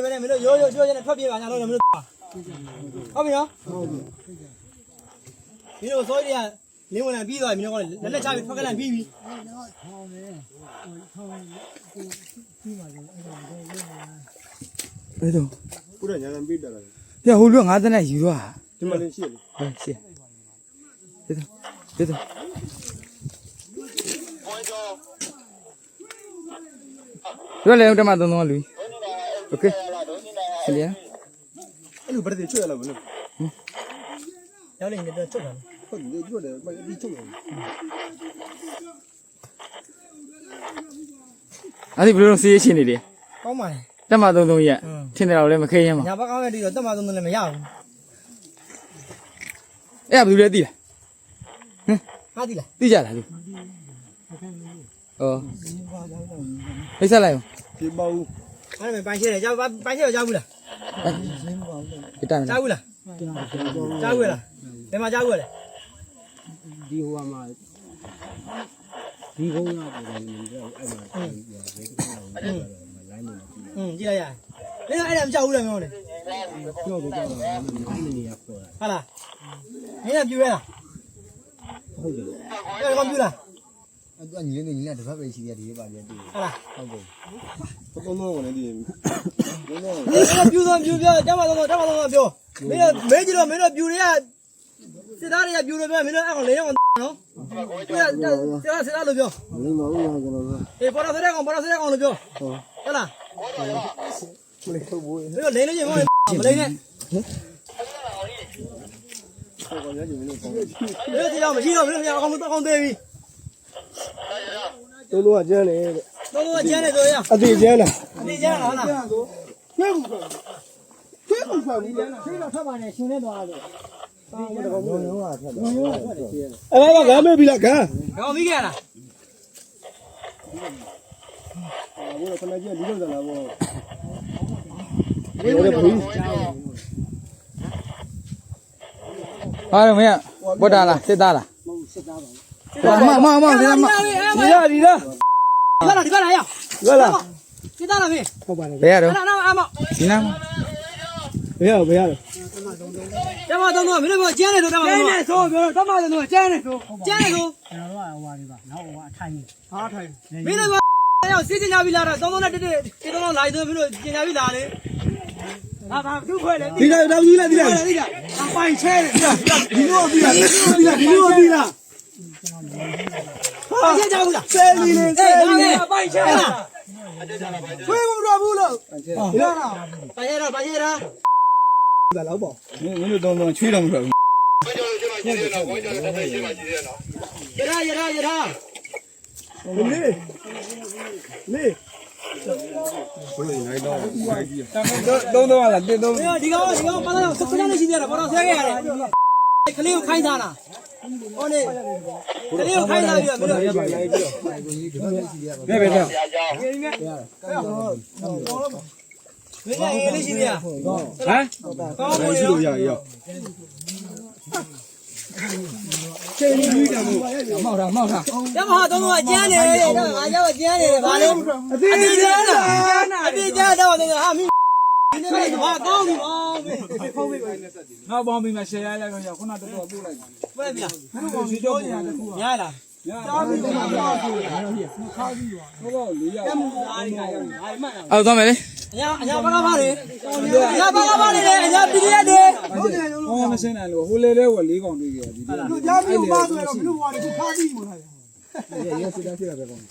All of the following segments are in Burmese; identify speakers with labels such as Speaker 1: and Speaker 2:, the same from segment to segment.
Speaker 1: ပဲနဲ့မင်းတို့ရိုးရိုးပြောချင်တဲ့ထွက်ပြေးပါညာလို့လည်းမင်းတို့ဟုတ်ပြီနော်ဟုတ်ပြီမင်းတို့စိုးရီကလင်းဝင်လာပြီးသွားပြီမင်းတို့ကလက်လက်ချပြီးထွက်ကလန့်ပြီးပြီ
Speaker 2: ဘယ်တော့
Speaker 3: ခုတော့ညာလမ်းပေးတာလား
Speaker 2: ပြဟိုလူကငါးတန်းနဲ့ယူသွား
Speaker 3: ဒီမှာလည်းရှိတယ်
Speaker 2: ဟုတ်ရှေ့ဘယ်တော့ဘယ်တော့ရွက်လေဦးတမသုံးသုံးလူโอเค ဆင်ပြန်
Speaker 3: အဲ့လိုဗတ်တွေချွတ်ရလားမလို့
Speaker 1: ရောက်နေတော့ချုပ်တာ
Speaker 3: ဟုတ်တယ်ချွတ်တယ်မဒီချွတ်တယ်
Speaker 2: အဲ့ဒီဘယ်လိုစီးရချင်းနေလဲ
Speaker 1: ကောင်းပါလေ
Speaker 2: တမသုံးသုံးရက်ထင်တယ်တော့လည်းမခဲရင်မှာ
Speaker 1: ညာဘက်ကောင်းတဲ့ဒီတော့တက်မှသုံးသုံးလည်းမရဘူး
Speaker 2: အဲ့ဒါဘယ်လိုလဲသိလား
Speaker 1: ဟာဒီလား
Speaker 2: သိကြလားလူဩဖိတ်ဆက်လိုက်အောင်
Speaker 3: ဒီပေါ့ဦး
Speaker 1: အဲ့ဒါပိုင်းရှဲတယ်ကြောက်ပိုင်းရှဲကြောက်ဘူးလား
Speaker 2: ဒီတိုင်း
Speaker 1: ကြောက်ဘူးလားကြောက်ဘူးလားဘယ်မှာကြောက်ဘူးလဲ
Speaker 4: ဒီဟိုကမှဒီကုန်းကပုံစံမျိုးအဲ့အဲ့မှာအဲ့ဒီဘယ်ကတော့လိုင်းနေ
Speaker 1: อืมကြည့်လိုက်ရမင်းအဲ့ဒါမကြောက်ဘူးလားမင်းတို့
Speaker 4: ပြောတော့တော့မင်းနေရခေါ်တာ
Speaker 1: ဟာလားမင်းကပြူရလား
Speaker 4: ဟုတ်တယ်
Speaker 1: အဲ့ဒါကောင်ပြူလား
Speaker 4: အဲ့ကညီလေးညီလေးတစ်ဖက်ပဲရှိရဒီပါပြတူ
Speaker 1: ဟာလား
Speaker 4: ဟုတ်တယ်
Speaker 3: သုံးသုံးကိုလည်းဒီသုံးသုံး
Speaker 1: မင်းကပြူတော့ပြူပြောတက်မှတော့တက်မှတော့ပြောမင်းကမေးကြည့်တော့မင်းတို့ပြူတွေကစစ်သားတွေကပြူလို့ပြောမင်းတို့အဲ့ကောင်လေးကောင်နော်ပြရစစ်သားလို့ပြော
Speaker 4: မင်းမဟုတ်ရကျွန်တော်က
Speaker 1: အေးပေါ်တော့တဲ့ကောင်ပေါ်တော့တဲ့ကောင်လို့ပြောဟုတ်လား
Speaker 3: မလေးထုတ်ဘူး
Speaker 1: မင်းတို့လိန်လို့ချင်းမမလိန်နဲ့
Speaker 3: ဟောကောင်ညာကြီးမလို့ကောင်း
Speaker 1: မင်းတို့ဒီတော့မရှိတော့မင်းတို့အကောင်တော့ကောင်သေးပြီ
Speaker 3: သုံးသုံးကကျန်းတယ်တဲ့
Speaker 1: တော့တော့ကျန်းနေဆိုရ
Speaker 3: အသေးကျန်းလား
Speaker 1: နေကျန်းလားဟုတ်လား
Speaker 3: ခွဲဘူးခွဲခွဲဘူးခွဲဘူးကျန်းလား
Speaker 4: ဒီတော့ထပ်ပါနဲ့ရှင်နေသွားတယ်
Speaker 3: အဲ့ဒါကမောရောကထက်
Speaker 4: ဘယ်လိုလဲထွက်တယ်
Speaker 3: အဲ့ဒါကဂမ်းမေးပြီလားဂမ်း
Speaker 1: ကောင်မိခဲ့လား
Speaker 3: ဘိုးကခဏကြီးဒီလိုစလာဘောဘယ်လိုလဲဘူး
Speaker 2: ဟာတော့မင်းဘုဒ္ဓလားစစ်သားလား
Speaker 4: မဟုတ်စစ်သားပါ
Speaker 2: မမမစစ်သားမ
Speaker 3: ဒီရဒီလား
Speaker 1: ဒီကလာဒီကလာရ
Speaker 3: ဟုတ်လား
Speaker 1: စစ်သားလားမင်း
Speaker 3: ဟုတ်ပါတယ်
Speaker 2: ဘယ်ရတော့
Speaker 1: အဲ့ဒါတော့အမ
Speaker 2: ဒီနား
Speaker 3: ဘယ်ရဘယ်ရလဲ
Speaker 1: တမတော့တော့မင်းတို့ကျန်းနေတော့တမတော့ကျန်းနေဆိုပြောတမတော့ကျန်းနေဆိုကျန်းနေဆို
Speaker 4: ကျွန်တော်တို့ကဟိုဟာတွေပါနောက်ဟိုကအထိုင်
Speaker 3: ဟာထိုင်
Speaker 1: မင်းတို့ရောက်စီးကျင်ကြပြီလားတော့သုံးသုံးနဲ့တက်တက်ဒီတော့လာရင်မင်းတို့ကျင်ကြပြီလားလေဟာဘာသူ့ခွဲလေ
Speaker 3: ဒီကတော့ဘူးလားဒီလား
Speaker 1: ဒီကပိုင်ချဲတယ်
Speaker 3: ဒီလိုပြီလားဒီလားဒီလိုပြီလား
Speaker 1: ပိုင်ချဲကြဘူးလား
Speaker 3: ဆယ်လီနေ
Speaker 1: အေးဒါလေပိုင်ချဲလား
Speaker 3: ခွေးမတော်ဘူးလို့ဒီလား
Speaker 1: ပိုင်ချဲတော့ပိုင်ချဲတာ
Speaker 3: ဒါတော့ပေါ့
Speaker 2: မင်းတို့တော့တော့ချွေးတော့မထွက်ဘူး
Speaker 1: ရရရရရ
Speaker 3: လေးလေးဘယ်လိုနိုင်တော့နိုင်ကြီး
Speaker 2: သုံးသုံးလားတစ်သုံး
Speaker 1: ဒီကောင်ဒီကောင်ပါတော့စခန်းလေးရှိသေးတယ်ပေါ်တော့ဆဲခဲ့ရတယ်ကလေးကိုခိုင်းထားတာ ဟောနေကလေးကိုခိုင်းထားပြီးတော့မင်းတို့
Speaker 2: ဘယ်ဘယ်တော့
Speaker 1: မင်းကအေးလေးရှိသေးလား
Speaker 2: ဟမ်
Speaker 1: ကောင်းပါလေ
Speaker 3: လို့ရရချိန်ကြီးတယ်မို့
Speaker 2: မောက်တာမောက်တာ
Speaker 1: တမဟာတော့ကျန်းနေတယ်တော့ငါကြောက်ကျန်းနေတယ်ဗာလေအသေးကျန်းတာအသေးကျန်းတော့တော့ဟာမ င်းဒီနေ့ကဘာကောင်းပြီပါမင်းဖုန်းပေးပါ
Speaker 2: ငါပေါင်းပြီးမှရှယ်ရရရောက်ခုနတော့ပို့လိုက်
Speaker 1: ပဲဗျာ
Speaker 2: ဘယ်လိုကောင်ဒီတော့ညာတခု
Speaker 1: ရလား
Speaker 2: တားပြီးတော့ပါဆိုခါပြီးသွားတော့လေးရောက်အော်သွားမယ်လေ
Speaker 1: အညာအညာဘာကပါလေအညာဘာကပါလေအညာပြည်ရတဲ့
Speaker 2: ဟောမစင်းနိုင်လို့ဟိုလေလေဝလေးကောင်တွေ့ကြဒီလို
Speaker 3: ကြားပြီးပါဆိုတော့ဘလို့ဘွားတွေခါပြီးမလား
Speaker 4: ရရစစ်သားစစ်တာပဲကောင်း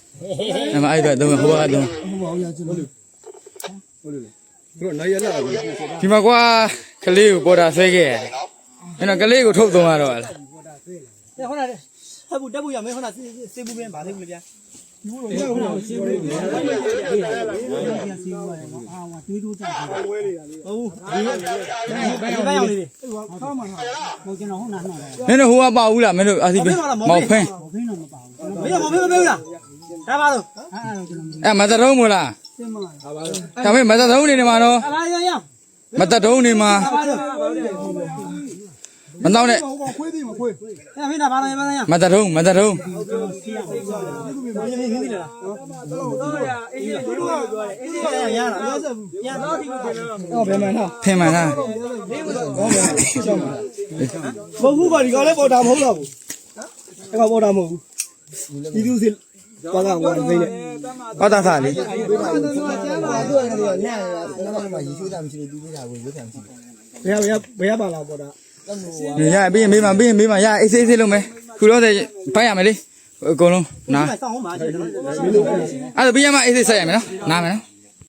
Speaker 2: အဲ့မအဲ့တော့တော့ဟိုကတော့
Speaker 4: ဟိုပါအောင်ရကျွန်တော်တို့
Speaker 3: ဟုတ်လို့သူ တို့နိုင်ရလာပြီ
Speaker 2: ဒီမှာကွာကလေးကိုပေါ်တာဆွဲခဲ့ရတယ်အဲ့တော့ကလေးကိုထုတ်သုံးရတော့လား
Speaker 1: ဟောနာဟဲ့ဘူးတက်ဘူးရမင်းဟောနာစေဘူးပင်းဗာသေးဘူးလေဗျာ
Speaker 4: အာဝတွေးတိုးကြတယ်
Speaker 1: ဟုတ်ဘူးဘယ်ရောက်နေလဲ
Speaker 4: ဟိုကျွန်တော်ဟုတ်နာနှောက်တယ်
Speaker 2: မင်းတို့ဟိုကပါဘူးလားမင်းတို့အာစီပဲမောက်ဖင်း
Speaker 4: ဟိုဖိနေမပါဘူး
Speaker 1: မင်းတော့မဖေးမပေးဘူးလားဒါပါတော့
Speaker 4: အဲ့အဲ့ကျွန်တော်
Speaker 2: အဲ့မသက် တုံးမို့လား
Speaker 4: စင်မလား
Speaker 2: ဒါပေမဲ့မသက်တုံးနေနေမှာနော်
Speaker 1: အလားရရ
Speaker 2: မသက်တုံးနေမှာ
Speaker 1: ဒါပါတော့
Speaker 2: ဟမတော့နဲ့
Speaker 3: ဟိုခွေးသေးမခွေး
Speaker 5: အဲ့ဖိနာဘာလဲဘာလဲ
Speaker 2: မတထုံးမတထုံး
Speaker 5: မင်းမင်းသိလားတော့ရအေးအေးတို့ပြောတယ်အေးအေးရရတာရတော့ဒီကိုတင်တော့
Speaker 3: ဟောဘယ်မှန်းထား
Speaker 2: ဖင်မှန်လား
Speaker 3: မဟုတ်ဘူးကဒီကောင်လည်းပေါ်တာမဟုတ်တော့ဘူးအဲ့ကောင်ပေါ်တာမဟုတ်ဘူးဒီသူစစ်ဘာသာဘောသိနေ
Speaker 2: ဟောတာသားလေး
Speaker 5: ကျမ်းပါသူ့အနေနဲ့ညံ့နေတာတော့မှရေချိုးတာမရှိလို့ပြီးပေးတာကိုရွေးခံမရှိဘူး
Speaker 3: ဘယ်ဘယ်ဘယ်ပါလာပေါ်တာ
Speaker 2: ရပြီးရင်မေးမှပြီးရင်မေးမှရအေးဆေးဆေးလုံးမယ်ခုတော့ဖိုက်ရမယ်လေအကုန်လုံးနား
Speaker 5: ဆောင်းဟောမှာကျတော့
Speaker 2: အဲ့ဒါပြီးရမှအေးဆေးဆက်ရမယ်နော်နားမယ်နော်